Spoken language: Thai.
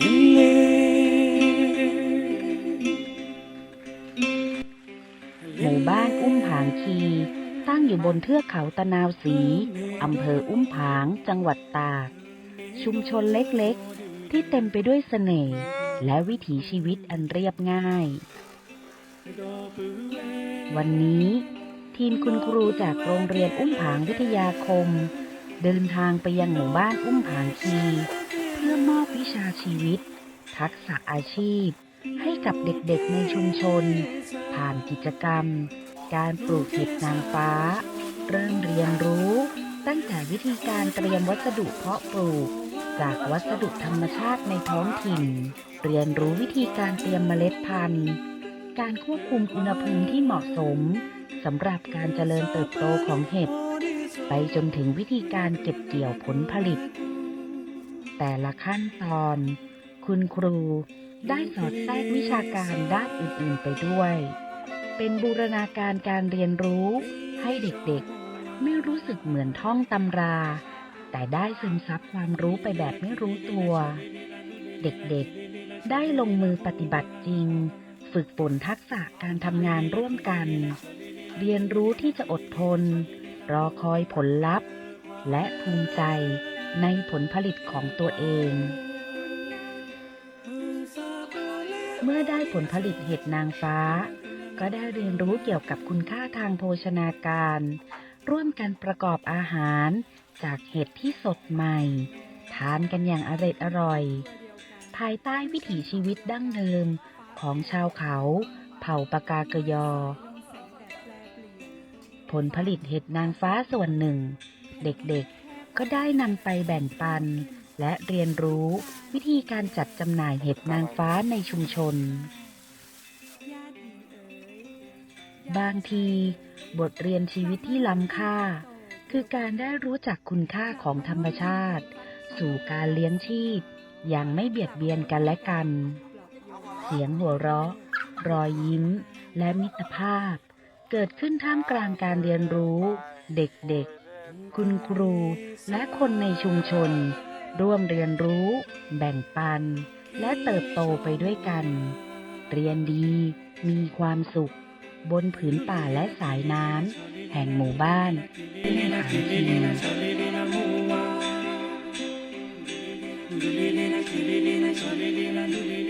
หมู่บ้านอุ้มผางคี ตั้งอยู่บนเทือกเขาตะนาวสีอำเภออุ้มผางจังหวัดตาก ชุมชนเล็กๆ ที่เต็มไปด้วยเสน่ห์และวิถีชีวิตอันเรียบง่าย วันนี้ทีมคุณครูจากโรงเรียนอุ้มผางวิทยาคม เดินทางไปยังหมู่บ้านอุ้มผางคี เพื่อมอบวิชาชีวิต ทักษะอาชีพ ให้กับเด็กๆในชุมชน ผ่านกิจกรรม การปลูกเห็ดนางฟ้า เริ่มเรียนรู้ ตั้งแต่วิธีการเตรียมวัสดุเพาะปลูก จากวัสดุธรรมชาติในท้องถิ่น เรียนรู้วิธีการเตรียมเมล็ดพันธุ์ การควบคุมอุณหภูมิที่เหมาะสมสำหรับการเจริญเติบโตของเห็ดไปจนถึงวิธีการเก็บเกี่ยวผลผลิต แต่ละขั้นตอน คุณครูได้สอดแทรกวิชาการด้านอื่นๆไปด้วย เป็นบูรณาการการเรียนรู้ให้เด็กๆ ไม่รู้สึกเหมือนท่องตำรา แต่ได้ซึมซับความรู้ไปแบบไม่รู้ตัว เด็กๆ ได้ลงมือปฏิบัติจริง ฝึกฝนทักษะการทำงานร่วมกัน เรียนรู้ที่จะอดทน รอคอยผลลัพธ์ และภูมิใจ ในผลผลิตของตัวเอง เมื่อได้ผลผลิตเห็ดนางฟ้า ก็ได้เรียนรู้เกี่ยวกับคุณค่าทางโภชนาการ ร่วมกันประกอบอาหารจากเห็ดที่สดใหม่ ทานกันอย่างอร็ดอร่อย ภายใต้วิถีชีวิตดั้งเดิมของชาวเขา เผ่าปากากยอ ผลผลิตเห็ดนางฟ้าส่วนหนึ่ง เด็กๆ ก็ได้นำไปแบ่งปัน และเรียนรู้วิธีการจัดจำหน่ายเห็ดนางฟ้าในชุมชน บางที บทเรียนชีวิตที่ล้ำค่า คือการได้รู้จักคุณค่าของธรรมชาติ สู่การเลี้ยงชีพ อย่างไม่เบียดเบียนกันและกัน เสียงหัวเราะ รอยยิ้ม และมิตรภาพ เกิดขึ้นท่ามกลางการเรียนรู้ เด็กๆ คุณครู และคนในชุมชน ร่วมเรียนรู้ แบ่งปัน และเติบโตไปด้วยกัน เรียนดี มีความสุข บนผืนป่าและสายน้ำแห่งหมู่บ้านที่หางที Lulilina,